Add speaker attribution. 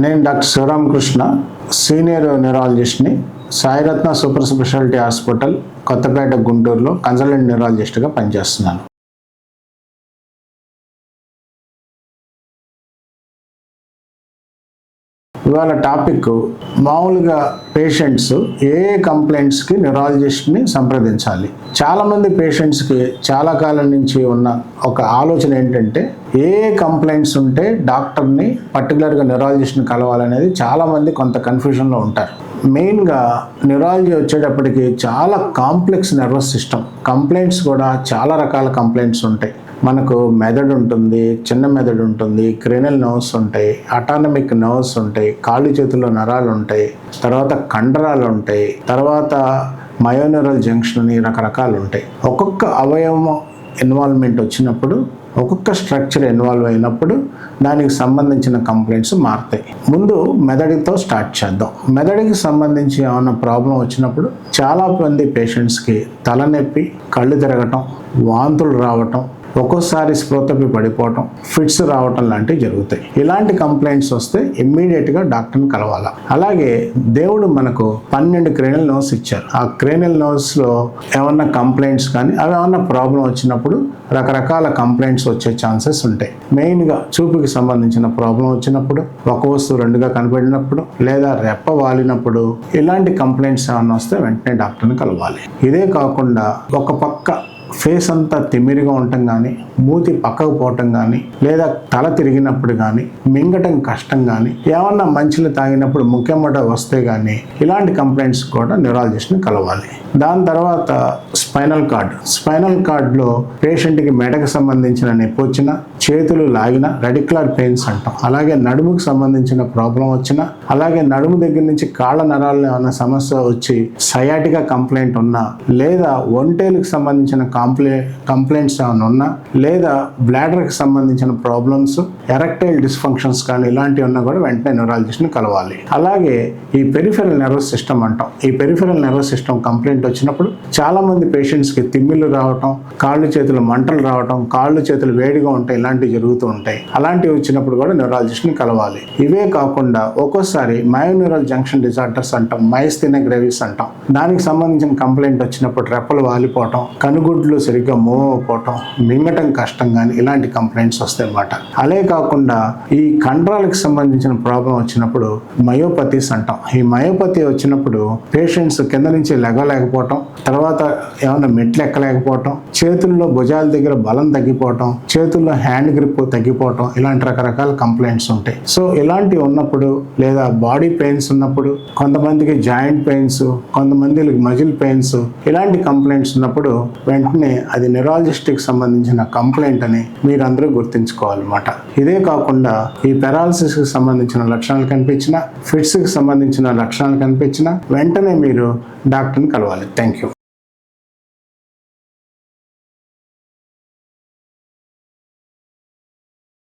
Speaker 1: నేను doctor Sivaramakrishna senior న్యూరాలజిస్ట్ని Sairatna super speciality hospital Kothapet గుంటూరులో consultant న్యూరాలజిస్ట్గా పనిచేస్తున్నాను. ఇవాళ టాపిక్ మామూలుగా పేషెంట్స్ ఏ ఏ కంప్లైంట్స్కి న్యూరాలజిస్ట్ని సంప్రదించాలి. చాలామంది పేషెంట్స్కి చాలా కాలం నుంచి ఉన్న ఒక ఆలోచన ఏంటంటే ఏ ఏ కంప్లైంట్స్ ఉంటే డాక్టర్ని పర్టికులర్గా న్యూరాలజిస్ట్ని కలవాలనేది చాలామంది కొంత కన్ఫ్యూజన్లో ఉంటారు. మెయిన్గా న్యూరాలజీ వచ్చేటప్పటికి చాలా కాంప్లెక్స్ నర్వస్ సిస్టమ్. కంప్లైంట్స్ కూడా చాలా రకాల కంప్లైంట్స్ ఉంటాయి. మనకు మెదడు ఉంటుంది చిన్న మెదడు ఉంటుంది క్రినల్ నర్వ్స్ ఉంటాయి అటానమిక్ నర్వ్స్ ఉంటాయి కాళ్ళు చేతుల్లో నరాలు ఉంటాయి తర్వాత కండరాలు ఉంటాయి తర్వాత మయోనరల్ జంక్షన్ అని రకరకాలు ఉంటాయి. ఒక్కొక్క అవయవం ఇన్వాల్వ్మెంట్ వచ్చినప్పుడు ఒక్కొక్క స్ట్రక్చర్ ఇన్వాల్వ్ అయినప్పుడు దానికి సంబంధించిన కంప్లైంట్స్ మారుతాయి. ముందు మెదడుతో స్టార్ట్ చేద్దాం. మెదడుకి సంబంధించి ఏమైనా ప్రాబ్లం వచ్చినప్పుడు చాలా మంది పేషెంట్స్కి తలనొప్పి కళ్ళు తిరగటం వాంతులు రావటం ఒక్కోసారి స్పృహతపి పడిపోవటం ఫిట్స్ రావటం లాంటివి జరుగుతాయి. ఇలాంటి కంప్లైంట్స్ వస్తే ఇమ్మీడియట్గా డాక్టర్ని కలవాలి. అలాగే దేవుడు మనకు పన్నెండు క్రేనల్ నోస్ ఇచ్చారు. ఆ క్రేనల్ నోస్లో ఏమన్నా కంప్లైంట్స్ కానీ అవి ఏమన్నా ప్రాబ్లం వచ్చినప్పుడు రకరకాల కంప్లైంట్స్ వచ్చే ఛాన్సెస్ ఉంటాయి. మెయిన్గా చూపుకి సంబంధించిన ప్రాబ్లం వచ్చినప్పుడు ఒక వస్తువు రెండుగా కనిపెట్టినప్పుడు లేదా రెప్ప వాలినప్పుడు ఇలాంటి కంప్లైంట్స్ ఏమన్నా వస్తే వెంటనే డాక్టర్ని కలవాలి. ఇదే కాకుండా ఒక పక్క ఫేస్ అంతా తిమ్మిరిగా ఉండటం కానీ మూతి పక్కకు పోవటం కానీ లేదా తల తిరిగినప్పుడు కానీ మింగటం కష్టం కానీ ఏమన్నా మంచిలు తాగినప్పుడు ముఖ్యమట వస్తే కానీ ఇలాంటి కంప్లైంట్స్ కూడా న్యూరాలజిస్ట్ని కలవాలి. దాని తర్వాత స్పైనల్ కార్డ్. స్పైనల్ కార్డ్లో పేషెంట్కి మెడకు సంబంధించిన నొప్పి వచ్చిన చేతులు లాగిన రెడిక్యులర్ పెయిన్స్ అంటాం. అలాగే నడుముకు సంబంధించిన ప్రాబ్లం వచ్చిన అలాగే నడుము దగ్గర నుంచి కాళ్ళ నరాలు ఏమైనా సమస్య వచ్చి సయాటిగా కంప్లైంట్ ఉన్నా లేదా ఒంటేలకు సంబంధించిన కాంప్లై కంప్లైంట్స్ ఏమైనా ఉన్నా లేదా బ్లాడర్కి సంబంధించిన ప్రాబ్లమ్స్ ఎరక్టైల్ డిస్ఫంక్షన్స్ కానీ ఇలాంటివి ఉన్నా కూడా వెంటనే న్యూరాలజిస్ట్ని కలవాలి. అలాగే ఈ పెరిఫెరల్ నర్వస్ సిస్టమ్ అంటాం. ఈ పెరిఫెరల్ నర్వస్ సిస్టమ్ కంప్లైంట్ వచ్చినప్పుడు చాలా మంది పేషెంట్స్కి తిమ్మిళ్ళు రావటం కాళ్ళు చేతులు మంటలు రావటం కాళ్ళు చేతులు వేడిగా ఉంటాయి ఇలాంటివి జరుగుతూ ఉంటాయి. అలాంటివి వచ్చినప్పుడు కూడా న్యూరాలజిస్ట్ని కలవాలి. ఇవే కాకుండా ఒక్కోసారి మయోన్యూరల్ జంక్షన్ డిజార్డర్స్ అంటాం మైస్థిన గ్రేవిస్ అంటాం. దానికి సంబంధించిన కంప్లైంట్ వచ్చినప్పుడు రెప్పలు వాలిపోవటం కనుగుడ్లు సరిగ్గా మూవ్ అవ్వకపోవటం మింగటం కష్టం కానీ ఇలాంటి కంప్లైంట్స్ వస్తాయి అన్నమాట అలే కాకుండా ఈ కండరాలకు సంబంధించిన ప్రాబ్లం వచ్చినప్పుడు మయోపతీస్ అంటాం. ఈ మయోపతి వచ్చినప్పుడు పేషెంట్స్ కింద నుంచి లెగలేకపోవటం తర్వాత ఏమైనా మెట్లు ఎక్కలేకపోవటం చేతుల్లో భుజాల దగ్గర బలం తగ్గిపోవటం చేతుల్లో హ్యాండ్ గ్రిప్ తగ్గిపోవటం ఇలాంటి రకరకాల కంప్లైంట్స్ ఉంటాయి. సో ఇలాంటివి ఉన్నప్పుడు లేదా బాడీ పెయిన్స్ ఉన్నప్పుడు కొంతమందికి జాయింట్ పెయిన్స్ కొంతమందికి మజిల్ పెయిన్స్ ఇలాంటి కంప్లైంట్స్ ఉన్నప్పుడు వెంటనే అది న్యూరాలజిస్ట్కి సంబంధించిన కంప్లైంట్ అని మీరందరూ గుర్తించుకోవాలన్నమాట. ఇదే కాకుండా ఈ పెరాలసిస్కి సంబంధించిన లక్షణాలు కనిపించిన ఫిట్స్కి సంబంధించిన లక్షణాలు కనిపించిన వెంటనే మీరు డాక్టర్ని కలవాలి. Thank you